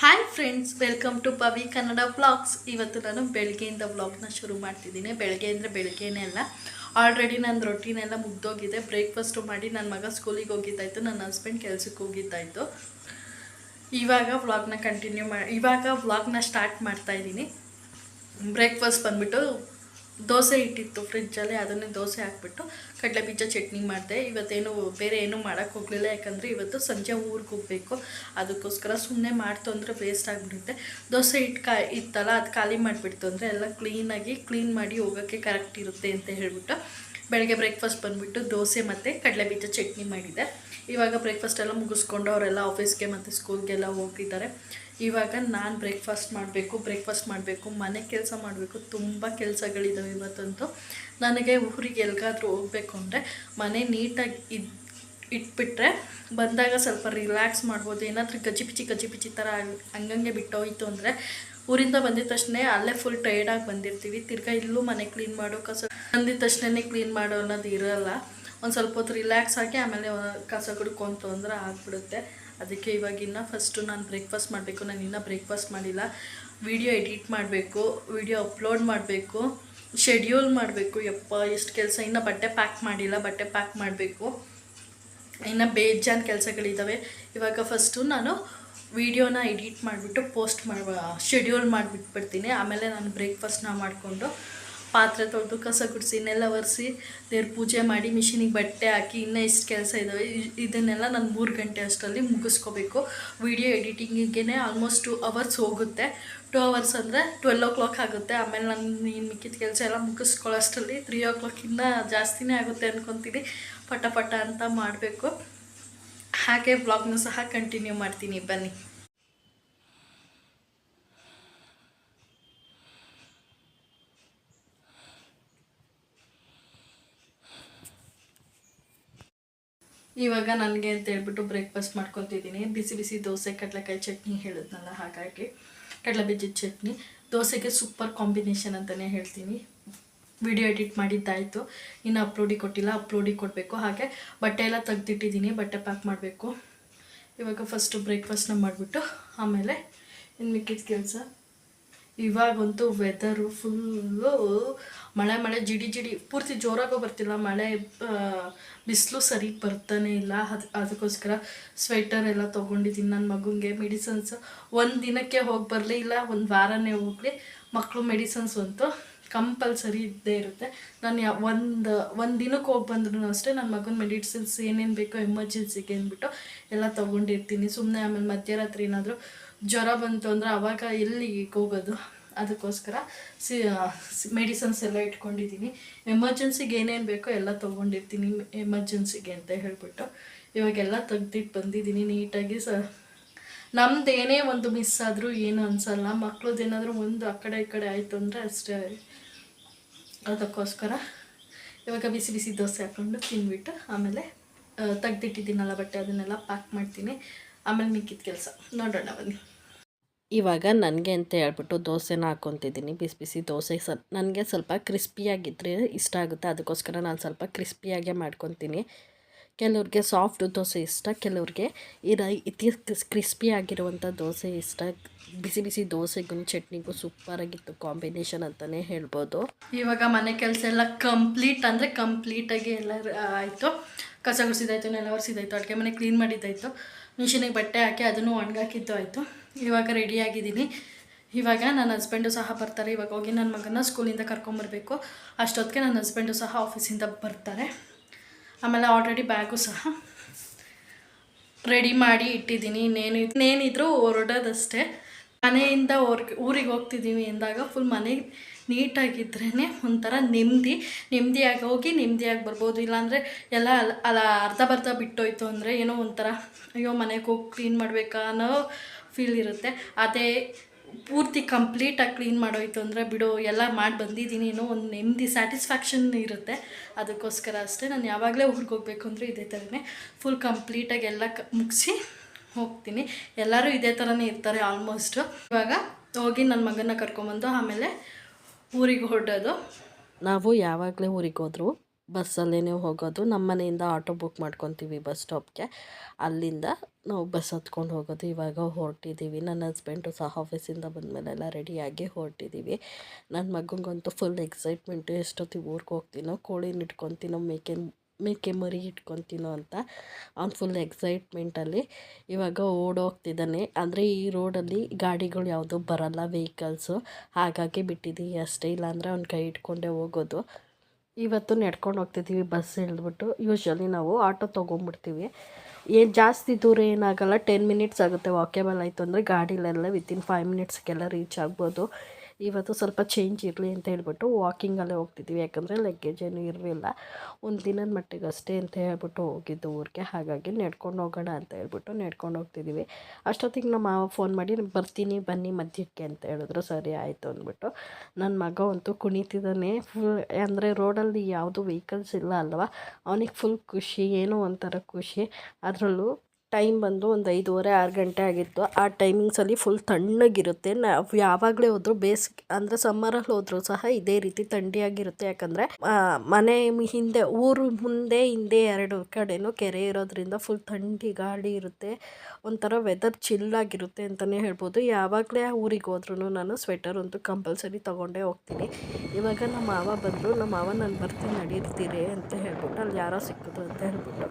Hi friends welcome to Pavi Kannada vlogs ಇವತ್ತು ನಾನು ಬೆಳಗ್ಗೆಯಿಂದ ವ್ಲಾಗ್ನ ಶುರು ಮಾಡ್ತಿದ್ದೀನಿ. ಬೆಳಗ್ಗೆ ಅಂದರೆ ಬೆಳಗ್ಗೆನೇ ಅಲ್ಲ. ಆಲ್ರೆಡಿ ನನ್ನ ರೊಟ್ಟಿನೆಲ್ಲ ಮುಗ್ದೋಗಿದೆ. ಬ್ರೇಕ್ಫಾಸ್ಟು ಮಾಡಿ ನನ್ನ ಮಗ ಸ್ಕೂಲಿಗೆ ಹೋಗಿದ್ದಾಯ್ತು. ನನ್ನ ಹಸ್ಬೆಂಡ್ ಕೆಲಸಕ್ಕೆ ಹೋಗಿದ್ದಾಯ್ತು. ಇವಾಗ ವ್ಲಾಗ್ನ ಕಂಟಿನ್ಯೂ ಮಾಡಿ ಇವಾಗ ವ್ಲಾಗ್ನ ಸ್ಟಾರ್ಟ್ ಮಾಡ್ತಾ ಇದ್ದೀನಿ. ಬ್ರೇಕ್ಫಾಸ್ಟ್ ಬಂದ್ಬಿಟ್ಟು ದೋಸೆ ಇಟ್ಟಿತ್ತು ಫ್ರಿಜ್ಜಲ್ಲಿ, ಅದನ್ನೇ ದೋಸೆ ಹಾಕ್ಬಿಟ್ಟು ಕಡಲೆ ಬೀಜ ಚಟ್ನಿ ಮಾಡಿದೆ. ಇವತ್ತೇನು ಬೇರೆ ಏನೂ ಮಾಡೋಕ್ಕೆ ಹೋಗಲಿಲ್ಲ, ಯಾಕಂದರೆ ಇವತ್ತು ಸಂಜೆ ಊರಿಗೆ ಹೋಗಬೇಕು. ಅದಕ್ಕೋಸ್ಕರ ಸುಮ್ಮನೆ ಮಾಡ್ತು ಅಂದರೆ ವೇಸ್ಟ್ ಆಗಿಬಿಡುತ್ತೆ. ದೋಸೆ ಇಟ್ಟು ಕಾ, ಇತ್ತಲ್ಲ, ಅದು ಖಾಲಿ ಮಾಡಿಬಿಡ್ತು ಅಂದರೆ ಎಲ್ಲ ಕ್ಲೀನಾಗಿ ಕ್ಲೀನ್ ಮಾಡಿ ಹೋಗೋಕ್ಕೆ ಕರೆಕ್ಟ್ ಇರುತ್ತೆ ಅಂತ ಹೇಳಿಬಿಟ್ಟು ಬೆಳಗ್ಗೆ ಬ್ರೇಕ್ಫಾಸ್ಟ್ ಬಂದುಬಿಟ್ಟು ದೋಸೆ ಮತ್ತು ಕಡಲೆ ಬೀಜ ಚಟ್ನಿ ಮಾಡಿದೆ. ಇವಾಗ ಬ್ರೇಕ್ಫಾಸ್ಟ್ ಎಲ್ಲ ಮುಗಿಸ್ಕೊಂಡು ಅವರೆಲ್ಲ ಆಫೀಸ್ಗೆ ಮತ್ತು ಸ್ಕೂಲ್ಗೆಲ್ಲ ಹೋಗಿದ್ದಾರೆ ಇವಾಗ ನಾನು ಬ್ರೇಕ್ಫಾಸ್ಟ್ ಮಾಡಬೇಕು ಬ್ರೇಕ್ಫಾಸ್ಟ್ ಮಾಡಬೇಕು, ಮನೆ ಕೆಲಸ ಮಾಡಬೇಕು, ತುಂಬ ಕೆಲಸಗಳಿದ್ದಾವೆ ಇವತ್ತಂತೂ. ನನಗೆ ಊರಿಗೆ ಎಲ್ಲಿಗಾದ್ರೂ ಹೋಗಬೇಕು ಅಂದರೆ ಮನೆ ನೀಟಾಗಿ ಇದ್, ಇಟ್ಬಿಟ್ರೆ ಬಂದಾಗ ಸ್ವಲ್ಪ ರಿಲ್ಯಾಕ್ಸ್ ಮಾಡ್ಬೋದು. ಏನಾದರೂ ಗಜ್ಜಿ ಪಿಜಿ ಗಜ್ಜಿ ಪಿಚಿ ಥರ ಹಂಗಂಗೆ ಬಿಟ್ಟೋಯ್ತು ಅಂದರೆ ಊರಿಂದ ಬಂದಿದ ತಕ್ಷಣ ಅಲ್ಲೇ ಫುಲ್ ಟೈರ್ಡಾಗಿ ಬಂದಿರ್ತೀವಿ. ತಿರ್ಗಾ ಇಲ್ಲೂ ಮನೆ ಕ್ಲೀನ್ ಮಾಡೋ ಕಸ, ಬಂದಿದ ತಕ್ಷಣನೇ ಕ್ಲೀನ್ ಮಾಡೋ ಅನ್ನೋದು ಇರೋಲ್ಲ. ಒಂದು ಸ್ವಲ್ಪ ಹೊತ್ತು ರಿಲ್ಯಾಕ್ಸ್ ಆಗಿ ಆಮೇಲೆ ಕಸ ಕುಡ್ಕೊಂತು ಅಂದ್ರೆ ಆಗ್ಬಿಡುತ್ತೆ. ಅದಕ್ಕೆ ಇವಾಗಿನ್ನ ಫಸ್ಟು ನಾನು ಬ್ರೇಕ್ಫಾಸ್ಟ್ ಮಾಡಬೇಕು. ನಾನು ಇನ್ನೂ ಬ್ರೇಕ್ಫಾಸ್ಟ್ ಮಾಡಿಲ್ಲ. ವಿಡಿಯೋ ಎಡಿಟ್ ಮಾಡಬೇಕು ವಿಡಿಯೋ ಅಪ್ಲೋಡ್ ಮಾಡಬೇಕು ಶೆಡ್ಯೂಲ್ ಮಾಡಬೇಕು. ಯಪ್ಪ, ಎಷ್ಟು ಕೆಲಸ. ಇನ್ನೂ ಬಟ್ಟೆ ಪ್ಯಾಕ್ ಮಾಡಿಲ್ಲ, ಬಟ್ಟೆ ಪ್ಯಾಕ್ ಮಾಡಬೇಕು. ಇನ್ನು ಬೇಜಾನ್ ಕೆಲಸಗಳಿದ್ದಾವೆ ಇವಾಗ ಫಸ್ಟು ನಾನು ವಿಡಿಯೋನ ಎಡಿಟ್ ಮಾಡಿಬಿಟ್ಟು ಪೋಸ್ಟ್ ಮಾಡಿ ಶೆಡ್ಯೂಲ್ ಮಾಡಿಬಿಟ್ಬಿಡ್ತೀನಿ ಆಮೇಲೆ ನಾನು ಬ್ರೇಕ್ಫಾಸ್ಟ್ನ ಮಾಡಿಕೊಂಡು ಪಾತ್ರೆ ತೊಳೆದು, ಕಸ ಗುಡಿಸಿ ಇನ್ನೆಲ್ಲ ಒರೆಸಿ ದೇವ್ರ ಪೂಜೆ ಮಾಡಿ, ಮಿಷಿನಿಗೆ ಬಟ್ಟೆ ಹಾಕಿ, ಇನ್ನೂ ಇಷ್ಟು ಕೆಲಸ ಇದ್ದಾವೆ ಇದನ್ನೆಲ್ಲ ನಾನು ಮೂರು ಗಂಟೆ ಅಷ್ಟರಲ್ಲಿ ಮುಗಿಸ್ಕೋಬೇಕು. ವಿಡಿಯೋ ಎಡಿಟಿಂಗಿಗೆ ಆಲ್ಮೋಸ್ಟ್ ಟು ಅವರ್ಸ್ ಹೋಗುತ್ತೆ. ಟು ಅವರ್ಸ್ ಅಂದರೆ ಟ್ವೆಲ್ ಓ ಕ್ಲಾಕ್ ಆಗುತ್ತೆ. ಆಮೇಲೆ ನಾನು ಇನ್ನು ಮಿಕ್ಕಿದ ಕೆಲಸ ಎಲ್ಲ ಮುಗಿಸ್ಕೊಳ್ಳೋಷ್ಟರಲ್ಲಿ ತ್ರೀ ಓ ಕ್ಲಾಕಿಂದ ಜಾಸ್ತಿನೇ ಆಗುತ್ತೆ ಅಂದ್ಕೊತೀನಿ ಪಟ ಪಟ ಅಂತ ಮಾಡಬೇಕು. ಹಾಗೆ ಬ್ಲಾಗ್ನೂ ಸಹ ಕಂಟಿನ್ಯೂ ಮಾಡ್ತೀನಿ. ಬನ್ನಿ. ಇವಾಗ ನನಗೆ ಅಂತ ಹೇಳ್ಬಿಟ್ಟು ಬ್ರೇಕ್ಫಾಸ್ಟ್ ಮಾಡ್ಕೊತಿದ್ದೀನಿ ಬಿಸಿ ಬಿಸಿ ದೋಸೆ, ಕಡಲೆಕಾಯಿ ಚಟ್ನಿ ಹೇಳಿದ್ನಲ್ಲ, ಹಾಗಾಗಿ ಕಡಲೆ ಬೀಜದ ಚಟ್ನಿ. ದೋಸೆಗೆ ಸೂಪರ್ ಕಾಂಬಿನೇಷನ್ ಅಂತಲೇ ಹೇಳ್ತೀನಿ. ವಿಡಿಯೋ ಎಡಿಟ್ ಮಾಡಿದ್ದಾಯಿತು. ಇನ್ನು ಅಪ್ಲೋಡಿಗೆ ಕೊಟ್ಟಿಲ್ಲ ಅಪ್ಲೋಡಿಗೆ ಕೊಡಬೇಕು. ಹಾಗೆ ಬಟ್ಟೆ ಎಲ್ಲ ತೆಗ್ದಿಟ್ಟಿದ್ದೀನಿ ಬಟ್ಟೆ ಪ್ಯಾಕ್ ಮಾಡಬೇಕು. ಇವಾಗ ಫಸ್ಟು ಬ್ರೇಕ್ಫಾಸ್ಟ್ನ ಮಾಡಿಬಿಟ್ಟು ಆಮೇಲೆ ಇನ್ನು ಮಿಕ್ಕಿದ ಕೆಲಸ. ಇವಾಗಂತೂ ವೆದರು ಫುಲ್ಲು ಮಳೆ ಮಳೆ, ಜಿಡಿ ಜಿಡಿ. ಪೂರ್ತಿ ಜೋರಾಗೂ ಬರ್ತಿಲ್ಲ. ಮಳೆ ಬಿಸಿಲು ಸರಿ ಬರ್ತಾನೆ ಇಲ್ಲ. ಅದು, ಅದಕ್ಕೋಸ್ಕರ ಸ್ವೆಟರ್ ಎಲ್ಲ ತೊಗೊಂಡಿದ್ದೀನಿ ನನ್ನ ಮಗುಗೆ. ಮೆಡಿಸನ್ಸ್ ಒಂದು ದಿನಕ್ಕೆ ಹೋಗಿ ಬರಲಿ ಇಲ್ಲ. ಒಂದು ವಾರನೇ ಹೋಗಲಿ. ಮಕ್ಕಳು ಮೆಡಿಸನ್ಸ್ ಅಂತೂ ಕಂಪಲ್ಸರಿ ಇದ್ದೇ ಇರುತ್ತೆ. ನಾನು ಯಾ, ಒಂದು ಒಂದು ದಿನಕ್ಕೆ ಹೋಗಿ ಬಂದ್ರೂ ಅಷ್ಟೇ ನನ್ನ ಮಗನ ಮೆಡಿಸಿನ್ಸ್ ಏನೇನು ಬೇಕೋ ಎಮರ್ಜೆನ್ಸಿಗೆ ಅಂದ್ಬಿಟ್ಟು ಎಲ್ಲ ತೊಗೊಂಡಿರ್ತೀನಿ. ಸುಮ್ಮನೆ ಆಮೇಲೆ ಮಧ್ಯರಾತ್ರಿ ಏನಾದರೂ ಜ್ವರ ಬಂತು ಅಂದರೆ ಅವಾಗ ಎಲ್ಲಿಗೆ ಹೋಗೋದು? ಅದಕ್ಕೋಸ್ಕರ ಸಿ ಮೆಡಿಸನ್ಸ್ ಎಲ್ಲ ಇಟ್ಕೊಂಡಿದ್ದೀನಿ ಎಮರ್ಜೆನ್ಸಿಗೆ ಏನೇನು ಬೇಕೋ ಎಲ್ಲ ತೊಗೊಂಡಿರ್ತೀನಿ ಎಮರ್ಜೆನ್ಸಿಗೆ ಅಂತ ಹೇಳ್ಬಿಟ್ಟು. ಇವಾಗೆಲ್ಲ ತೆಗ್ದಿಟ್ಟು ಬಂದಿದ್ದೀನಿ ನೀಟಾಗಿ ಸ, ನಮ್ದು ಏನೇ ಒಂದು ಮಿಸ್ ಆದರೂ ಏನು ಅನ್ಸಲ್ಲ. ಮಕ್ಳದ್ದು ಏನಾದರೂ ಒಂದು ಆ ಕಡೆ ಈ ಕಡೆ ಆಯಿತು ಅಂದರೆ ಅಷ್ಟೇ. ಅದಕ್ಕೋಸ್ಕರ ಇವಾಗ ಬಿಸಿ ಬಿಸಿ ದೋಸೆ ಹಾಕ್ಕೊಂಡು ತಿಂದ್ಬಿಟ್ಟು ಆಮೇಲೆ ತೆಗ್ದಿಟ್ಟಿದ್ದೀನಲ್ಲ ಬಟ್ಟೆ ಅದನ್ನೆಲ್ಲ ಪ್ಯಾಕ್ ಮಾಡ್ತೀನಿ. ಆಮೇಲೆ ಮಿಕ್ಕಿದ ಕೆಲಸ. ನೋಡೋಣ ಬನ್ನಿ. ಇವಾಗ ನನಗೆ ಅಂತ ಹೇಳ್ಬಿಟ್ಟು ದೋಸೆನ ಹಾಕ್ಕೊತಿದ್ದೀನಿ ಬಿಸಿ ಬಿಸಿ ದೋಸೆ ಸ, ನನಗೆ ಸ್ವಲ್ಪ ಕ್ರಿಸ್ಪಿಯಾಗಿದ್ದರೆ ಇಷ್ಟ ಆಗುತ್ತೆ. ಅದಕ್ಕೋಸ್ಕರ ನಾನು ಸ್ವಲ್ಪ ಕ್ರಿಸ್ಪಿಯಾಗೆ ಮಾಡ್ಕೊತೀನಿ. ಕೆಲವ್ರಿಗೆ ಸಾಫ್ಟ್ ದೋಸೆ ಇಷ್ಟ, ಕೆಲವ್ರಿಗೆ ಇದು ಇತಿ ಕ್ರಿಸ್ಪಿ ಆಗಿರುವಂಥ ದೋಸೆ ಇಷ್ಟ. ಬಿಸಿ ಬಿಸಿ ದೋಸೆಗೂ, ಚಟ್ನಿಗೂ ಸೂಪರಾಗಿತ್ತು ಕಾಂಬಿನೇಷನ್ ಅಂತಲೇ ಹೇಳ್ಬೋದು. ಇವಾಗ ಮನೆ ಕೆಲಸ ಎಲ್ಲ ಕಂಪ್ಲೀಟ್ ಅಂದರೆ ಕಂಪ್ಲೀಟಾಗಿ ಎಲ್ಲ ಆಯಿತು. ಕಸ ಗುಡಿಸಿದಾಯ್ತು, ನೆಲ ಒರೆಸಿದಾಯ್ತು ಅಡುಗೆ ಮನೆ ಕ್ಲೀನ್ ಮಾಡಿದ್ದಾಯಿತು ಮಿಷಿನಿಗೆ ಬಟ್ಟೆ ಹಾಕಿ ಅದನ್ನು ಒಣಗಾಕಿದ್ದು ಆಯಿತು. ಇವಾಗ ರೆಡಿಯಾಗಿದ್ದೀನಿ ಇವಾಗ ನನ್ನ ಹಸ್ಬೆಂಡು ಸಹ ಬರ್ತಾರೆ. ಇವಾಗ ಹೋಗಿ ನನ್ನ ಮಗನ ಸ್ಕೂಲಿಂದ ಕರ್ಕೊಂಬರ್ಬೇಕು. ಅಷ್ಟೊತ್ತಿಗೆ ನನ್ನ ಹಸ್ಬೆಂಡು ಸಹ ಆಫೀಸಿಂದ ಬರ್ತಾರೆ. ಆಮೇಲೆ ಆಲ್ರೆಡಿ ಬ್ಯಾಗು ಸಹ ರೆಡಿ ಮಾಡಿ ಇಟ್ಟಿದ್ದೀನಿ. ಇನ್ನೇನು ಇನ್ನೇನಿದ್ರು ಹೊರಡೋದಷ್ಟೇ. ಮನೆಯಿಂದ ಊರಿಗೆ ಊರಿಗೆ ಹೋಗ್ತಿದ್ದೀವಿ ಎಂದಾಗ ಫುಲ್ ಮನೆ ನೀಟಾಗಿದ್ರೇ ಒಂಥರ ನೆಮ್ಮದಿ. ನೆಮ್ಮದಿಯಾಗಿ ಹೋಗಿ ನೆಮ್ಮದಿಯಾಗಿ ಬರ್ಬೋದು. ಇಲ್ಲಾಂದರೆ ಎಲ್ಲ ಅಲ್ಲ ಅಲ್ಲ ಅರ್ಧ ಬರ್ಧ ಬಿಟ್ಟೋಯ್ತು ಅಂದರೆ ಏನೋ ಒಂಥರ, ಅಯ್ಯೋ ಮನೆಗೆ ಹೋಗಿ ಕ್ಲೀನ್ ಮಾಡಬೇಕಾ? ಅನ್ನೋ ಫೀಲ್ ಇರುತ್ತೆ. ಅದೇ ಪೂರ್ತಿ ಕಂಪ್ಲೀಟಾಗಿ ಕ್ಲೀನ್ ಮಾಡೋಯ್ತು ಅಂದರೆ ಬಿಡು, ಎಲ್ಲ ಮಾಡಿ ಬಂದಿದ್ದೀನಿ. ಏನೋ ಒಂದು ನೆಮ್ಮದಿ, ಸ್ಯಾಟಿಸ್ಫ್ಯಾಕ್ಷನ್ ಇರುತ್ತೆ. ಅದಕ್ಕೋಸ್ಕರ ಅಷ್ಟೇ ನಾನು ಯಾವಾಗಲೇ ಊರಿಗೆ ಹೋಗಬೇಕು ಅಂದರೆ ಇದೇ ಥರನೇ ಫುಲ್ ಕಂಪ್ಲೀಟಾಗಿ ಎಲ್ಲ ಕ ಮುಗಿಸಿ ಹೋಗ್ತೀನಿ. ಎಲ್ಲರೂ ಇದೇ ಥರನೇ ಇರ್ತಾರೆ ಆಲ್ಮೋಸ್ಟು ಇವಾಗ ಹೋಗಿ ನನ್ನ ಮಗನ ಕರ್ಕೊಂಬಂದು ಆಮೇಲೆ ಊರಿಗೆ ಹೊರಡೋದು. ನಾವು ಯಾವಾಗಲೇ ಊರಿಗೆ ಹೋದ್ರು ಬಸ್ಸಲ್ಲೇ ಹೋಗೋದು. ನಮ್ಮ ಮನೆಯಿಂದ ಆಟೋ ಬುಕ್ ಮಾಡ್ಕೊತೀವಿ ಬಸ್ ಸ್ಟಾಪ್ಗೆ. ಅಲ್ಲಿಂದ ನಾವು ಬಸ್ ಹತ್ಕೊಂಡು ಹೋಗೋದು. ಇವಾಗ ಹೊರಟಿದ್ದೀವಿ. ನನ್ನ ಹಸ್ಬೆಂಡು ಸಹ ಆಫೀಸಿಂದ ಬಂದಮೇಲೆಲ್ಲ ರೆಡಿಯಾಗಿ ಹೊರಟಿದ್ದೀವಿ. ನನ್ನ ಮಗನಿಗಂತೂ ಫುಲ್ ಎಕ್ಸೈಟ್ಮೆಂಟು ಎಷ್ಟೊತ್ತಿಗೆ ಊರಿಗೆ ಹೋಗ್ತೀನೋ, ಕೋಳಿನ ಇಟ್ಕೊತೀನೋ ಮೇಕೆ ಮೇಕೆ ಮರಿ ಇಟ್ಕೊತೀನೋ ಅಂತ ಅವ್ನು ಫುಲ್ ಎಕ್ಸೈಟ್ಮೆಂಟಲ್ಲಿ ಇವಾಗ ಓಡೋಗ್ತಿದ್ದಾನೆ ಅಂದರೆ ಈ ರೋಡಲ್ಲಿ ಗಾಡಿಗಳು ಯಾವುದೂ ಬರಲ್ಲ ವೆಹಿಕಲ್ಸು ಹಾಗಾಗಿ ಬಿಟ್ಟಿದ್ದೀವಿ ಅಷ್ಟೇ. ಇಲ್ಲಾಂದರೆ ಅವ್ನ ಕೈ ಇಟ್ಕೊಂಡೇ ಹೋಗೋದು. ಇವತ್ತು ನಡ್ಕೊಂಡು ಹೋಗ್ತಿದ್ದೀವಿ ಬಸ್ ಇಳಿದ್ಬಿಟ್ಟು ಯೂಶ್ವಲಿ ನಾವು ಆಟೋ ತೊಗೊಂಬಿಡ್ತೀವಿ. ಏನು ಜಾಸ್ತಿ ದೂರ ಏನಾಗಲ್ಲ ಟೆನ್ ಮಿನಿಟ್ಸ್ ಆಗುತ್ತೆ ವಾಕೇಬಲ್ ಆಯಿತು ಅಂದರೆ ಗಾಡಿಲೆಲ್ಲ ವಿತಿನ್ ಫೈವ್ ಮಿನಿಟ್ಸ್ಗೆಲ್ಲ ರೀಚ್ ಆಗ್ಬೋದು. ಇವತ್ತು ಸ್ವಲ್ಪ ಚೇಂಜ್ ಇರಲಿ ಅಂತ ಹೇಳ್ಬಿಟ್ಟು ವಾಕಿಂಗಲ್ಲೇ ಹೋಗ್ತಿದ್ವಿ. ಯಾಕಂದರೆ ಲಗೇಜ್ ಏನೂ ಇರಲಿಲ್ಲ. ಒಂದು ದಿನದ ಮಟ್ಟಿಗೆ ಅಷ್ಟೇ ಅಂತ ಹೇಳ್ಬಿಟ್ಟು ಹೋಗಿದ್ದು ಊರಿಗೆ. ಹಾಗಾಗಿ ನಡ್ಕೊಂಡು ಹೋಗೋಣ ಅಂತ ಹೇಳ್ಬಿಟ್ಟು ನಡ್ಕೊಂಡು ಹೋಗ್ತಿದ್ದೀವಿ ಅಷ್ಟೊತ್ತಿಗೆ ನಮ್ಮ ಮಾವ ಫೋನ್ ಮಾಡಿ, ಬರ್ತೀನಿ, ಬನ್ನಿ ಮಧ್ಯಕ್ಕೆ ಅಂತ ಹೇಳಿದ್ರು. ಸರಿ, ಆಯಿತು ಅಂದ್ಬಿಟ್ಟು ನನ್ನ ಮಗ ಅಂತೂ ಕುಣಿತಿದ್ದಾನೆ ಫುಲ್ ಅಂದರೆ ರೋಡಲ್ಲಿ ಯಾವುದು ವೆಹಿಕಲ್ಸ್ ಇಲ್ಲ ಅಲ್ವಾ? ಅವನಿಗೆ ಫುಲ್ ಖುಷಿ, ಏನೋ ಒಂಥರ ಖುಷಿ. ಅದರಲ್ಲೂ ಟೈಮ್ ಬಂದು ಒಂದು ಐದೂವರೆ, ಆರು ಗಂಟೆ ಆಗಿತ್ತು. ಆ ಟೈಮಿಂಗ್ಸಲ್ಲಿ ಫುಲ್ ತಣ್ಣಗಿರುತ್ತೆ. ನಾವು ಯಾವಾಗಲೇ ಹೋದರೂ ಬೇಸಿಗೆ, ಅಂದರೆ ಸಮ್ಮರಲ್ಲಿ ಹೋದರೂ ಸಹ ಇದೇ ರೀತಿ ಥಂಡಿಯಾಗಿರುತ್ತೆ. ಯಾಕಂದರೆ ಮನೆ ಹಿಂದೆ, ಊರು ಮುಂದೆ, ಹಿಂದೆ ಎರಡು ಕಡೆನೂ ಕೆರೆ ಇರೋದ್ರಿಂದ ಫುಲ್ ಥಂಡಿ ಗಾಳಿ ಇರುತ್ತೆ. ಒಂಥರ ವೆದರ್ ಚಿಲ್ಲಾಗಿರುತ್ತೆ ಅಂತಲೇ ಹೇಳ್ಬೋದು. ಯಾವಾಗಲೇ ಆ ಊರಿಗೆ ಹೋದ್ರೂ ನಾನು ಸ್ವೆಟರ್ ಅಂತೂ ಕಂಪಲ್ಸರಿ ತೊಗೊಂಡೇ ಹೋಗ್ತೀನಿ. ಇವಾಗ ನಮ್ಮ ಮಾವ ಬಂದರು, ನಮ್ಮ ಮಾವ, ನಾನು ಬರ್ತೀನಿ ನಡೀರ್ತೀರಿ ಅಂತ ಹೇಳ್ಬಿಟ್ಟು, ಅಲ್ಲಿ ಯಾರೋ ಸಿಕ್ಕಿದ್ರು ಅಂತ ಹೇಳ್ಬಿಟ್ಟು,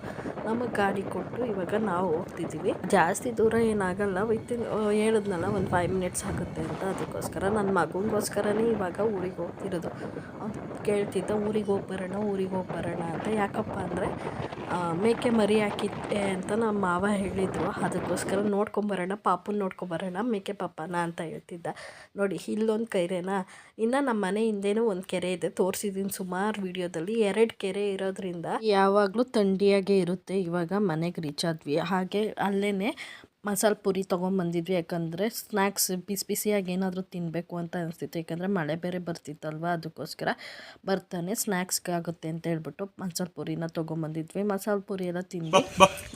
ನಮಗೆ ಗಾಡಿ ಕೊಟ್ಟು ಇವಾಗ ನಾವು ಹೋಗ್ತಿದ್ದೀವಿ. ಜಾಸ್ತಿ ದೂರ ಏನಾಗಲ್ಲ. ವಿತ್ ಹೇಳಿದ್ನಲ್ಲ, ಒಂದು ಫೈವ್ ಮಿನಿಟ್ಸ್ ಆಗುತ್ತೆ ಅಂತ. ಅದಕ್ಕೋಸ್ಕರ ನನ್ನ ಮಗನಿಗೋಸ್ಕರನೇ ಇವಾಗ ಊರಿಗೆ ಹೋಗ್ತಿರೋದು. ಕೇಳ್ತಿದ್ದ, ಊರಿಗೆ ಹೋಗಿ ಬರೋಣ, ಊರಿಗೆ ಹೋಗಿ ಬರೋಣ ಅಂತ. ಯಾಕಪ್ಪ ಅಂದರೆ ಮೇಕೆ ಮರಿ ಹಾಕಿದ್ದೆ ಅಂತ ನಮ್ಮ ಮಾವ ಹೇಳಿದರು. ಅದಕ್ಕೋಸ್ಕರ ನೋಡ್ಕೊಂಬರೋಣ, ಪಾಪುನ ನೋಡ್ಕೊಂಬರೋಣ, ಮೇಕೆ ಪಾಪನ ಅಂತ ಹೇಳ್ತಿದ್ದ. ನೋಡಿ, ಇಲ್ಲೊಂದು ಕೈರೇನಾ? ಇನ್ನು ನಮ್ಮ ಮನೆ ಹಿಂದೆನೂ ಒಂದು ಕೆರೆ ಇದೆ. ತೋರಿಸಿದ್ದೀನಿ ಸುಮಾರು ವಿಡಿಯೋದಲ್ಲಿ. ಎರಡು ಕೆರೆ ಇರೋದ್ರಿಂದ ಯಾವಾಗಲೂ ಥಂಡಿಯಾಗೇ ಇರುತ್ತೆ. ಇವಾಗ ಮನೆಗೆ ರೀಚ್ ಆದ್ವಿ. ಹಾಗೆ ಅಲ್ಲೇ ಮಸಾಲೆ ಪುರಿ ತೊಗೊಂಬಂದಿದ್ವಿ ಯಾಕಂದರೆ ಸ್ನ್ಯಾಕ್ಸ್ ಬಿಸಿ ಬಿಸಿಯಾಗಿ ಏನಾದರೂ ತಿನ್ನಬೇಕು ಅಂತ ಅನಿಸ್ತಿತ್ತು. ಯಾಕಂದರೆ ಮಳೆ ಬೇರೆ ಬರ್ತಿತ್ತಲ್ವ ಅದಕ್ಕೋಸ್ಕರ ಬರ್ತಾನೆ ಸ್ನ್ಯಾಕ್ಸ್ಗೆ ಆಗುತ್ತೆ ಅಂತ ಹೇಳ್ಬಿಟ್ಟು ಮಸಾಲೆ ಪುರಿನ ತೊಗೊಂಬಂದಿದ್ವಿ ಮಸಾಲೆ ಪುರಿ ಎಲ್ಲ ತಿಂದು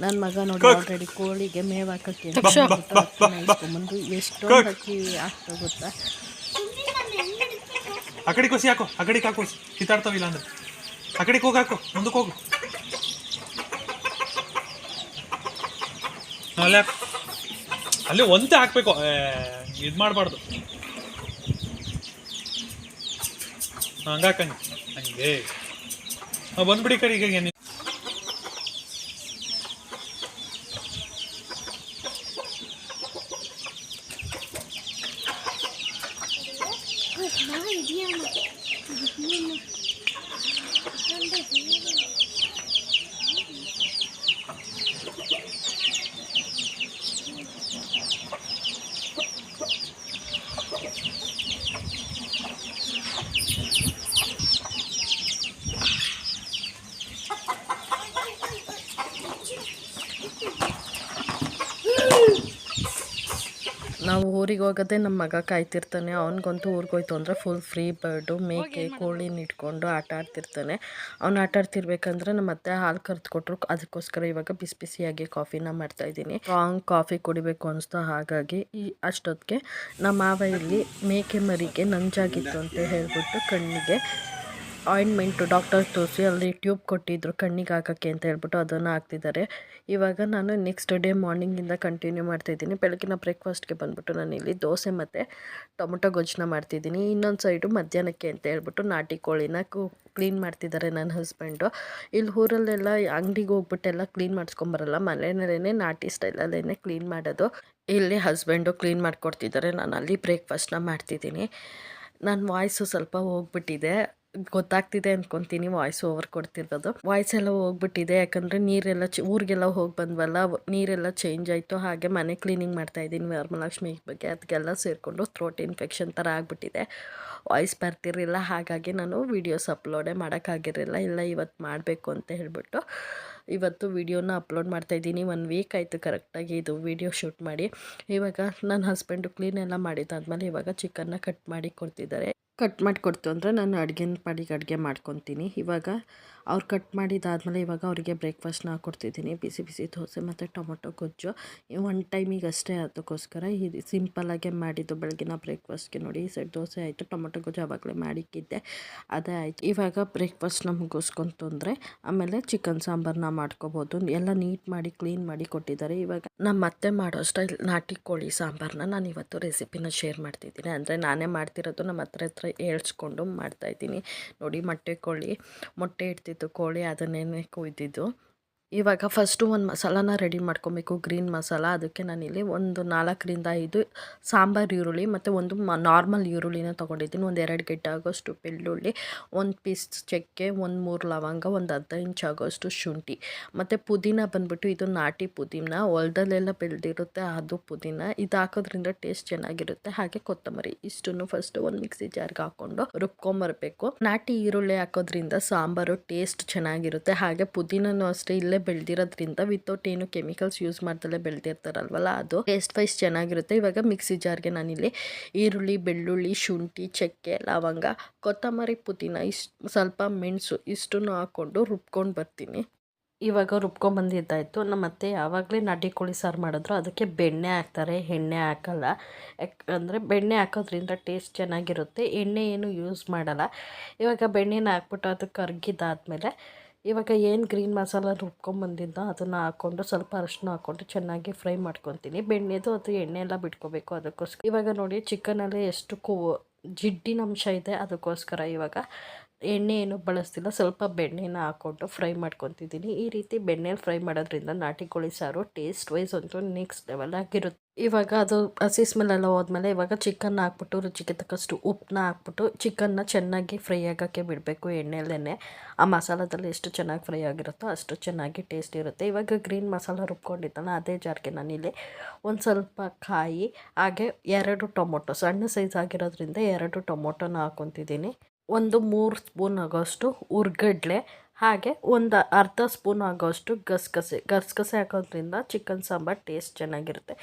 ನನ್ನ ಮಗ ನೋಡಿ ಆಲ್ರೆಡಿ ಕೋಳಿಗೆ ಮೇವು ಹಾಕಕ್ಕೆ ಇಸ್ಕೊಂಬಂದು ಎಷ್ಟೊಂದು ಅಕ್ಕಿ ಆಗ್ತಾ ಗೊತ್ತಾ? ಆ ಕೊಸಿ ಹಾಕೋ. ಆ ಕಡೆಗೆ ಹಾಕೋ ಕಿತ್ತಾಡ್ತಾವಿಲ್ಲ ಅಂದ್ರೆ. ಆ ಕಡೆಗೆ ಹೋಗಿ ಹಾಕೋ. ಮುಂದಕ್ಕೆ ಹೋಗು. ಅಲ್ಲಿ ಒಂದೇ ಹಾಕ್ಬೇಕು. ಇದು ಮಾಡಬಾರ್ದು. ಹಂಗಾಕಂಗೆ ಹಂಗೆ. ಬಂದ್ಬಿಡಿ ಕರಿ ಈಗ ನೀವು ನಾವು ಊರಿಗೆ ಹೋಗೋದೇ ನಮ್ಮ ಮಗ ಕಾಯ್ತಿರ್ತಾನೆ. ಅವ್ನಿಗಂತೂ ಊರಿಗೆ ಹೋಯ್ತು ಅಂದರೆ ಫುಲ್ ಫ್ರೀ ಬರ್ಡು ಮೇಕೆ ಕೋಳಿನ ಇಟ್ಕೊಂಡು ಆಟ ಆಡ್ತಿರ್ತಾನೆ. ಅವ್ನು ಆಟ ಆಡ್ತಿರ್ಬೇಕಂದ್ರೆ ನಮ್ಮ ಅತ್ತೆ ಹಾಲು ಕರೆದು ಕೊಟ್ಟರು ಅದಕ್ಕೋಸ್ಕರ ಇವಾಗ ಬಿಸಿ ಬಿಸಿಯಾಗಿ ಕಾಫಿನ ಮಾಡ್ತಾಯಿದ್ದೀನಿ ಸ್ಟ್ರಾಂಗ್ ಕಾಫಿ ಕುಡಿಬೇಕು ಅನಿಸ್ತು ಹಾಗಾಗಿ ಈ ಅಷ್ಟೊತ್ತಿಗೆ ನಮ್ಮ ಮಾವ ಇಲ್ಲಿ ಮೇಕೆ ಮರಿಗೆ ನಂಜಾಗಿತ್ತು ಅಂತ ಹೇಳ್ಬಿಟ್ಟು ಕಣ್ಣಿಗೆ ಆಯಿಂಟ್ಮೆಂಟು ಡಾಕ್ಟರ್ ತೋರಿಸಿ ಅಲ್ಲಿ ಟ್ಯೂಬ್ ಕೊಟ್ಟಿದ್ರು ಕಣ್ಣಿಗೆ ಹಾಕೋಕ್ಕೆ ಅಂತ ಹೇಳ್ಬಿಟ್ಟು ಅದನ್ನು ಹಾಕ್ತಿದ್ದಾರೆ. ಇವಾಗ ನಾನು ನೆಕ್ಸ್ಟ್ ಡೇ ಮಾರ್ನಿಂಗಿಂದ ಕಂಟಿನ್ಯೂ ಮಾಡ್ತಾಯಿದ್ದೀನಿ ಬೆಳಗಿನ ಬ್ರೇಕ್ಫಾಸ್ಟ್ಗೆ ಬಂದುಬಿಟ್ಟು ನಾನು ಇಲ್ಲಿ ದೋಸೆ ಮತ್ತು ಟೊಮೊಟೊ ಗೊಜ್ಜನ್ನ ಮಾಡ್ತಿದ್ದೀನಿ. ಇನ್ನೊಂದು ಸೈಡು ಮಧ್ಯಾಹ್ನಕ್ಕೆ ಅಂತ ಹೇಳ್ಬಿಟ್ಟು ನಾಟಿ ಕೋಳಿನ ಕ್ಲೀನ್ ಮಾಡ್ತಿದ್ದಾರೆ ನನ್ನ ಹಸ್ಬೆಂಡು ಇಲ್ಲಿ ಊರಲ್ಲೆಲ್ಲ ಅಂಗಡಿಗೆ ಹೋಗ್ಬಿಟ್ಟೆಲ್ಲ ಕ್ಲೀನ್ ಮಾಡಿಸ್ಕೊಂಬರಲ್ಲ ಮನೆಯಲ್ಲೇ ನಾಟಿ ಸ್ಟೈಲಲ್ಲೇ ಕ್ಲೀನ್ ಮಾಡೋದು. ಇಲ್ಲಿ ಹಸ್ಬೆಂಡು ಕ್ಲೀನ್ ಮಾಡಿಕೊಡ್ತಿದ್ದಾರೆ. ನಾನು ಅಲ್ಲಿ ಬ್ರೇಕ್ಫಾಸ್ಟ್ನ ಮಾಡ್ತಿದ್ದೀನಿ. ನನ್ನ ವಾಯ್ಸು ಸ್ವಲ್ಪ ಹೋಗ್ಬಿಟ್ಟಿದೆ. ಗೊತ್ತಾಗ್ತಿದೆ ಅನ್ಕೊಂತೀನಿ ವಾಯ್ಸ್ ಓವರ್ ಕೊಡ್ತಿರೋದು. ವಾಯ್ಸ್ ಎಲ್ಲ ಹೋಗ್ಬಿಟ್ಟಿದೆ, ಯಾಕಂದರೆ ನೀರೆಲ್ಲ ಊರಿಗೆಲ್ಲ ಹೋಗಿ ಬಂದ್ವಲ್ಲ ನೀರೆಲ್ಲ ಚೇಂಜ್ ಆಯಿತು. ಹಾಗೆ ಮನೆ ಕ್ಲೀನಿಂಗ್ ಮಾಡ್ತಾ ಇದ್ದೀನಿ ವರಮಹಾಲಕ್ಷ್ಮಿ ಬಗ್ಗೆ. ಅದಕ್ಕೆಲ್ಲ ಸೇರಿಕೊಂಡು ಥ್ರೋಟ್ ಇನ್ಫೆಕ್ಷನ್ ಥರ ಆಗಿಬಿಟ್ಟಿದೆ. ವಾಯ್ಸ್ ಬರ್ತಿರಲಿಲ್ಲ, ಹಾಗಾಗಿ ನಾನು ವೀಡಿಯೋಸ್ ಅಪ್ಲೋಡೇ ಮಾಡೋಕ್ಕಾಗಿರಲಿಲ್ಲ. ಇಲ್ಲ ಇವತ್ತು ಮಾಡಬೇಕು ಅಂತ ಹೇಳ್ಬಿಟ್ಟು ಇವತ್ತು ವಿಡಿಯೋನ ಅಪ್ಲೋಡ್ ಮಾಡ್ತಾಯಿದ್ದೀನಿ ಒನ್ ವೀಕ್ ಆಯಿತು ಕರೆಕ್ಟಾಗಿ ಇದು ವೀಡಿಯೋ ಶೂಟ್ ಮಾಡಿ. ಇವಾಗ ನನ್ನ ಹಸ್ಬೆಂಡು ಕ್ಲೀನ್ ಎಲ್ಲ ಮಾಡಿದ್ದಾದ್ಮೇಲೆ ಇವಾಗ ಚಿಕನ್ನ ಕಟ್ ಮಾಡಿ ಕೊಡ್ತಿದ್ದಾರೆ. ಕಟ್ ಮಾಡಿಕೊಡ್ತು ಅಂದರೆ ನಾನು ಅಡುಗೆನ ಪಾಡಿಗೆ ಅಡುಗೆ ಮಾಡ್ಕೊತೀನಿ. ಇವಾಗ ಅವ್ರು ಕಟ್ ಮಾಡಿದಾದ್ಮೇಲೆ ಇವಾಗ ಅವರಿಗೆ ಬ್ರೇಕ್ಫಾಸ್ಟ್ನ ಕೊಡ್ತಿದ್ದೀನಿ. ಬಿಸಿ ಬಿಸಿ ದೋಸೆ ಮತ್ತು ಟೊಮೊಟೊ ಗೊಜ್ಜು. ಒನ್ ಟೈಮಿಗೆ ಅಷ್ಟೇ ಅದಕ್ಕೋಸ್ಕರ ಇದು ಸಿಂಪಲ್ಲಾಗೆ ಮಾಡಿದ್ದು ಬೆಳಗಿನ ಬ್ರೇಕ್ಫಾಸ್ಟ್ಗೆ ನೋಡಿ. ಈ ಸೈಡ್ ದೋಸೆ ಆಯಿತು, ಟೊಮೊಟೊ ಗೊಜ್ಜು ಆವಾಗಲೇ ಮಾಡಿಕ್ಕಿದ್ದೆ. ಅದೇ ಆಯಿತು. ಇವಾಗ ಬ್ರೇಕ್ಫಾಸ್ಟ್ನ ಮುಗಿಸ್ಕೊಂತು ಅಂದರೆ ಆಮೇಲೆ ಚಿಕನ್ ಸಾಂಬಾರನ್ನ ಮಾಡ್ಕೋಬೋದು. ಎಲ್ಲ ನೀಟ್ ಮಾಡಿ ಕ್ಲೀನ್ ಮಾಡಿ ಕೊಟ್ಟಿದ್ದಾರೆ. ಇವಾಗ ನಮ್ಮ ಅತ್ತೆ ಮಾಡೋ ಸ್ಟೈಲ್ ನಾಟಿ ಕೋಳಿ ಸಾಂಬಾರನ್ನ ನಾನು ಇವತ್ತು ರೆಸಿಪಿನ ಶೇರ್ ಮಾಡ್ತಿದ್ದೀನಿ. ಅಂದರೆ ನಾನೇ ಮಾಡ್ತಿರೋದು ನಮ್ಮ ಹತ್ರ ಹತ್ರ ಹೇಳ್ಸ್ಕೊಂಡು ಮಾಡ್ತಾಯಿದ್ದೀನಿ ನೋಡಿ ಮೊಟ್ಟೆ ಕೋಳಿ ಮೊಟ್ಟೆ ಇಡ್ತಿತ್ತು ಕೋಳಿ ಅದನ್ನೇನೆ ಕೊಯ್ದಿದ್ದು ಇವಾಗ ಫಸ್ಟು ಒಂದು ಮಸಾಲಾನ ರೆಡಿ ಮಾಡ್ಕೊಬೇಕು. ಗ್ರೀನ್ ಮಸಾಲ, ಅದಕ್ಕೆ ನಾನಿಲ್ಲಿ ಒಂದು ನಾಲ್ಕರಿಂದ ಐದು ಸಾಂಬಾರು ಈರುಳ್ಳಿ ಮತ್ತು ಒಂದು ಮ ನಾರ್ಮಲ್ ಈರುಳ್ಳಿನ ತೊಗೊಂಡಿದ್ದೀನಿ. ಒಂದು ಎರಡು ಗಂಟೆ ಆಗೋಷ್ಟು ಬೆಳ್ಳುಳ್ಳಿ, ಒಂದು ಪೀಸ್ ಚಕ್ಕೆ, ಒಂದು ಮೂರು ಲವಂಗ, ಒಂದು ಅರ್ಧ ಇಂಚ್ ಆಗೋಷ್ಟು ಶುಂಠಿ. ಮತ್ತು ಪುದೀನ ಬಂದ್ಬಿಟ್ಟು ಇದು ನಾಟಿ ಪುದೀನ, ಹೊಲದಲ್ಲೆಲ್ಲ ಬೆಳೆದಿರುತ್ತೆ ಅದು ಪುದೀನ. ಇದು ಹಾಕೋದ್ರಿಂದ ಟೇಸ್ಟ್ ಚೆನ್ನಾಗಿರುತ್ತೆ. ಹಾಗೆ ಕೊತ್ತಂಬರಿ ಇಷ್ಟನ್ನು ಫಸ್ಟ್ ಒಂದು ಮಿಕ್ಸಿ ಜಾರ್ಗೆ ಹಾಕ್ಕೊಂಡು ರುಬ್ಕೊಂಬರ್ಬೇಕು. ನಾಟಿ ಈರುಳ್ಳಿ ಹಾಕೋದ್ರಿಂದ ಸಾಂಬಾರು ಟೇಸ್ಟ್ ಚೆನ್ನಾಗಿರುತ್ತೆ. ಹಾಗೆ ಪುದೀನೂ ಅಷ್ಟೇ ಇಲ್ಲೇ ಬೆಳೆದಿರೋದ್ರಿಂದ ವಿತೌಟ್ ಏನು ಕೆಮಿಕಲ್ಸ್ ಯೂಸ್ ಮಾಡ್ದಲೇ ಬೆಳೆದಿರ್ತಾರಲ್ವಲ್ಲ, ಅದು ಟೇಸ್ಟ್ ವೈಸ್ ಚೆನ್ನಾಗಿರುತ್ತೆ. ಇವಾಗ ಮಿಕ್ಸಿ ಜಾರ್ಗೆ ನಾನಿಲ್ಲಿ ಈರುಳ್ಳಿ, ಬೆಳ್ಳುಳ್ಳಿ, ಶುಂಠಿ, ಚಕ್ಕೆ, ಲವಂಗ, ಕೊತ್ತಂಬರಿ, ಪುದೀನ ಇಷ್ಟು ಸ್ವಲ್ಪ ಮೆಣಸು ಇಷ್ಟನ್ನು ಹಾಕ್ಕೊಂಡು ರುಬ್ಕೊಂಡು ಬರ್ತೀನಿ. ಇವಾಗ ರುಬ್ಕೊಂಬಂದಿದ್ದಾಯಿತು ನಮ್ಮ ಅತ್ತೆ ಯಾವಾಗಲೇ ನಾಟಿ ಕೋಳಿ ಸಾರು ಮಾಡಿದ್ರು ಅದಕ್ಕೆ ಬೆಣ್ಣೆ ಹಾಕ್ತಾರೆ. ಎಣ್ಣೆ ಹಾಕಲ್ಲ. ಯಾಕಂದರೆ ಬೆಣ್ಣೆ ಹಾಕೋದ್ರಿಂದ ಟೇಸ್ಟ್ ಚೆನ್ನಾಗಿರುತ್ತೆ. ಎಣ್ಣೆ ಏನು ಯೂಸ್ ಮಾಡಲ್ಲ. ಇವಾಗ ಬೆಣ್ಣೆನ ಹಾಕ್ಬಿಟ್ಟು ಅದು ಕರ್ಗಿದಾದ್ಮೇಲೆ ಇವಾಗ ಏನು ಗ್ರೀನ್ ಮಸಾಲ ರುಬ್ಕೊಂಬಂದಿದ್ದೋ ಅದನ್ನು ಹಾಕ್ಕೊಂಡು ಸ್ವಲ್ಪ ಅರಶಿನ ಹಾಕ್ಕೊಂಡು ಚೆನ್ನಾಗಿ ಫ್ರೈ ಮಾಡ್ಕೊತೀನಿ. ಬೆಣ್ಣೆದು ಅದು ಎಣ್ಣೆ ಎಲ್ಲ ಬಿಟ್ಕೋಬೇಕು ಅದಕ್ಕೋಸ್ಕರ. ಇವಾಗ ನೋಡಿ ಚಿಕನಲ್ಲಿ ಎಷ್ಟು ಕೋ ಜಿಡ್ಡಿನ ಅಂಶ ಇದೆ ಅದಕ್ಕೋಸ್ಕರ ಇವಾಗ ಎಣ್ಣೆ ಏನು ಬಳಸ್ತಿಲ್ಲ, ಸ್ವಲ್ಪ ಬೆಣ್ಣೆನ ಹಾಕ್ಕೊಂಡು ಫ್ರೈ ಮಾಡ್ಕೊತಿದ್ದೀನಿ. ಈ ರೀತಿ ಬೆಣ್ಣೆಲಿ ಫ್ರೈ ಮಾಡೋದ್ರಿಂದ ನಾಟಿ ಕೋಳಿ ಸಾರು ಟೇಸ್ಟ್ ವೈಸ್ ಅಂತೂ ನೆಕ್ಸ್ಟ್ ಲೆವೆಲ್ ಆಗಿರುತ್ತೆ. ಇವಾಗ ಅದು ಹಸಿ ಸ್ಮೆಲ್ಲೆಲ್ಲ ಹೋದ್ಮೇಲೆ ಇವಾಗ ಚಿಕನ್ ಹಾಕ್ಬಿಟ್ಟು ರುಚಿಗೆ ತಕ್ಕಷ್ಟು ಉಪ್ಪನ್ನ ಹಾಕ್ಬಿಟ್ಟು ಚಿಕನ್ನ ಚೆನ್ನಾಗಿ ಫ್ರೈ ಆಗೋಕ್ಕೆ ಬಿಡಬೇಕು ಎಣ್ಣೆಯಲ್ಲೇ ಆ ಮಸಾಲದಲ್ಲಿ ಎಷ್ಟು ಚೆನ್ನಾಗಿ ಫ್ರೈ ಆಗಿರುತ್ತೋ ಅಷ್ಟು ಚೆನ್ನಾಗಿ ಟೇಸ್ಟ್ ಇರುತ್ತೆ. ಇವಾಗ ಗ್ರೀನ್ ಮಸಾಲ ರುಬ್ಕೊಂಡಿದ್ದಲ್ಲ, ಅದೇ ಜಾರಿಗೆ ನಾನಿಲ್ಲಿ ಒಂದು ಸ್ವಲ್ಪ ಕಾಯಿ, ಹಾಗೆ ಎರಡು ಟೊಮೊಟೊ, ಸಣ್ಣ ಸೈಜ್ ಆಗಿರೋದ್ರಿಂದ ಎರಡು ಟೊಮೊಟೊನ ಹಾಕ್ಕೊತಿದ್ದೀನಿ. ಒಂದು ಮೂರು ಸ್ಪೂನ್ ಆಗೋಷ್ಟು ಉರ್ಗಡ್ಲೆ ಹಾಗೆ ಒಂದು ಅರ್ಧ ಸ್ಪೂನ್ ಆಗೋಷ್ಟು ಗಸಗಸೆ ಗಸಗಸೆ ಹಾಕೋದ್ರಿಂದ ಚಿಕನ್ ಸಾಂಬಾರು ಟೇಸ್ಟ್ ಚೆನ್ನಾಗಿರುತ್ತೆ.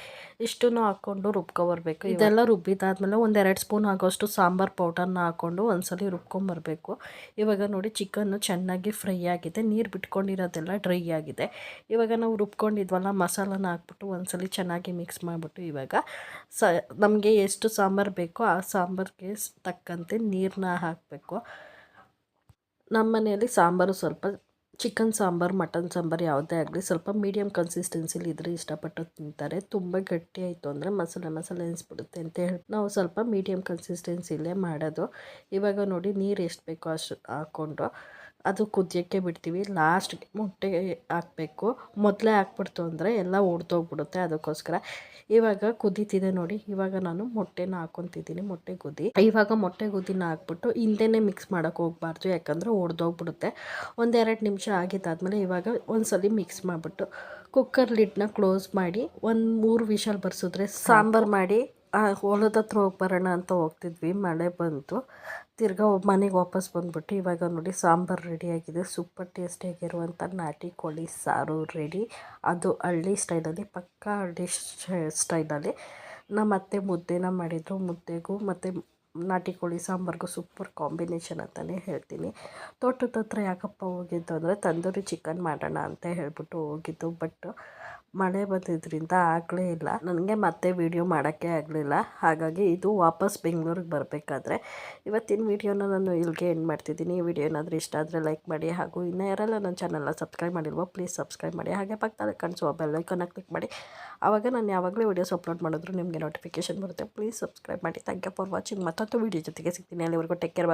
ಇಷ್ಟನ್ನು ಹಾಕ್ಕೊಂಡು ರುಬ್ಕೊಬರ್ಬೇಕು. ಇದೆಲ್ಲ ರುಬ್ಬಿದಾದ್ಮೇಲೆ ಒಂದು ಎರಡು ಸ್ಪೂನ್ ಆಗೋಷ್ಟು ಸಾಂಬಾರು ಪೌಡರ್ನ ಹಾಕ್ಕೊಂಡು ಒಂದ್ಸಲಿ ರುಬ್ಕೊಂಬರ್ಬೇಕು. ಇವಾಗ ನೋಡಿ ಚಿಕನ್ನು ಚೆನ್ನಾಗಿ ಫ್ರೈ ಆಗಿದೆ. ನೀರು ಬಿಟ್ಕೊಂಡಿರೋದೆಲ್ಲ ಡ್ರೈ ಆಗಿದೆ. ಇವಾಗ ನಾವು ರುಬ್ಕೊಂಡಿದ್ವಲ್ಲ ಮಸಾಲಾನ ಹಾಕ್ಬಿಟ್ಟು ಒಂದ್ಸಲಿ ಚೆನ್ನಾಗಿ ಮಿಕ್ಸ್ ಮಾಡಿಬಿಟ್ಟು ಇವಾಗ ಸ ನಮಗೆ ಎಷ್ಟು ಸಾಂಬಾರು ಬೇಕೋ ಆ ಸಾಂಬಾರಿಗೆ ತಕ್ಕಂತೆ ನೀರನ್ನ ಹಾಕಬೇಕು. ನಮ್ಮ ಮನೆಯಲ್ಲಿ ಸಾಂಬಾರು ಸ್ವಲ್ಪ ಚಿಕನ್ ಸಾಂಬಾರು, ಮಟನ್ ಸಾಂಬಾರು ಯಾವುದೇ ಆಗಲಿ ಸ್ವಲ್ಪ ಮೀಡಿಯಮ್ ಕನ್ಸಿಸ್ಟೆನ್ಸಿಲಿ ಇದ್ದರೆ ಇಷ್ಟಪಟ್ಟು ತಿಂತಾರೆ. ತುಂಬ ಗಟ್ಟಿ ಆಯಿತು ಅಂದರೆ ಮಸಾಲೆ ಮಸಾಲೆ ಅನಿಸ್ಬಿಡುತ್ತೆ ಅಂತ ಹೇಳಿ, ನಾವು ಸ್ವಲ್ಪ ಮೀಡಿಯಮ್ ಕನ್ಸಿಸ್ಟೆನ್ಸಿಲೇ ಮಾಡೋದು. ಇವಾಗ ನೋಡಿ ನೀರು ಎಷ್ಟು ಬೇಕೋ ಅಷ್ಟು ಹಾಕ್ಕೊಂಡು ಅದು ಕುದಿಯೋಕ್ಕೆ ಬಿಡ್ತೀವಿ. ಲಾಸ್ಟ್ಗೆ ಮೊಟ್ಟೆ ಹಾಕಬೇಕು. ಮೊದಲೇ ಹಾಕ್ಬಿಡ್ತು ಅಂದರೆ ಎಲ್ಲ ಒಡೆದೋಗ್ಬಿಡುತ್ತೆ. ಅದಕ್ಕೋಸ್ಕರ ಇವಾಗ ಕುದೀತಿದೆ ನೋಡಿ. ಇವಾಗ ನಾನು ಮೊಟ್ಟೆನ ಹಾಕೊಂತಿದ್ದೀನಿ, ಮೊಟ್ಟೆ ಗುದಿ ಇವಾಗ ಮೊಟ್ಟೆ ಗುದಿನ ಹಾಕ್ಬಿಟ್ಟು ಹಿಂದೆನೇ ಮಿಕ್ಸ್ ಮಾಡೋಕೆ ಹೋಗ್ಬಾರ್ದು, ಯಾಕಂದರೆ ಒಡೆದೋಗ್ಬಿಡುತ್ತೆ. ಒಂದೆರಡು ನಿಮಿಷ ಆಗಿದ್ದಾದಮೇಲೆ ಇವಾಗ ಒಂದ್ಸಲ ಮಿಕ್ಸ್ ಮಾಡಿಬಿಟ್ಟು ಕುಕ್ಕರ್ ಲಿಡ್ನ ಕ್ಲೋಸ್ ಮಾಡಿ ಒಂದು ಮೂರು ವಿಷಲ್ ಬರ್ಸಿದ್ರೆ ಸಾಂಬಾರು ಮಾಡಿ ಹೊಲದ ಹತ್ರ ಹೋಗಿ ಬರೋಣ ಅಂತ ಹೋಗ್ತಿದ್ವಿ, ಮಳೆ ಬಂತು. ತಿರ್ಗಾ ಮನೆಗೆ ವಾಪಸ್ ಬಂದ್ಬಿಟ್ಟು ಇವಾಗ ನೋಡಿ ಸಾಂಬಾರು ರೆಡಿಯಾಗಿದೆ ಸೂಪರ್ ಟೇಸ್ಟಿಯಾಗಿರುವಂಥ ನಾಟಿ ಕೋಳಿ ಸಾರು ರೆಡಿ ಅದು ಹಳ್ಳಿ ಸ್ಟೈಲಲ್ಲಿ ಪಕ್ಕಾ ಹಳ್ಳಿ ಸ್ಟೈಲಲ್ಲಿ ನಮ್ಮ ಅತ್ತೆ ಮುದ್ದೆನ ಮಾಡಿದರು. ಮುದ್ದೆಗೂ ಮತ್ತು ನಾಟಿ ಕೋಳಿ, ಸಾಂಬಾರಿಗೂ ಸೂಪರ್ ಕಾಂಬಿನೇಷನ್ ಅಂತಲೇ ಹೇಳ್ತೀನಿ. ತೋಟದ ಹತ್ರ ಯಾಕಪ್ಪ ಹೋಗಿದ್ದು ಅಂದರೆ ತಂದೂರಿ ಚಿಕನ್ ಮಾಡೋಣ ಅಂತ ಹೇಳ್ಬಿಟ್ಟು ಹೋಗಿದ್ದು ಬಟ್ ಮಳೆ ಬಂದಿದ್ದರಿಂದ ಆಗಲೇ ಇಲ್ಲ. ನನಗೆ ಮತ್ತೆ ವೀಡಿಯೋ ಮಾಡೋಕ್ಕೆ ಆಗಲಿಲ್ಲ. ಹಾಗಾಗಿ ಇದು ವಾಪಸ್ ಬೆಂಗಳೂರಿಗೆ ಬರಬೇಕಾದ್ರೆ ಇವತ್ತಿನ ವೀಡಿಯೋನ ನಾನು ಇಲ್ಲಿಗೆ ಎಂಡ್ ಮಾಡ್ತಿದ್ದೀನಿ. ಈ ವಿಡಿಯೋ ಏನಾದರೂ ಇಷ್ಟ ಆದರೆ ಲೈಕ್ ಮಾಡಿ, ಹಾಗೂ ಇನ್ನೂ ಯಾರೆಲ್ಲ ನನ್ನ ಚಾನಲ್ನ ಸಬ್ಸ್ಕ್ರೈಬ್ ಮಾಡಿಲ್ವೋ ಪ್ಲೀಸ್ ಸಬ್ಸ್ಕ್ರೈಬ್ ಮಾಡಿ. ಹಾಗೆ ಪಕ್ಕದಲ್ಲಿ ಕಾಣಿಸುವ ಬೆಲ್ಲೈಕನ್ನ ಕ್ಲಿಕ್ ಮಾಡಿ. ಆವಾಗ ನಾನು ಯಾವಾಗಲೇ ವೀಡಿಯೋಸ್ ಅಪ್ಲೋಡ್ ಮಾಡಿದ್ರು ನಿಮಗೆ ನೋಟಿಫಿಕೇಶನ್ ಬರುತ್ತೆ. ಪ್ಲೀಸ್ ಸಬ್ಸ್ಕ್ರೈಬ್ ಮಾಡಿ. ಥ್ಯಾಂಕ್ ಯು ಫಾರ್ ವಾಚಿಂಗ್ ಮತ್ತೊಂದು ವೀಡಿಯೋ ಜೊತೆಗೆ ಸಿಗ್ತೀನಿ. ಅಲ್ಲಿವರೆಗೂ ಟೇಕ್ ಕೇರ್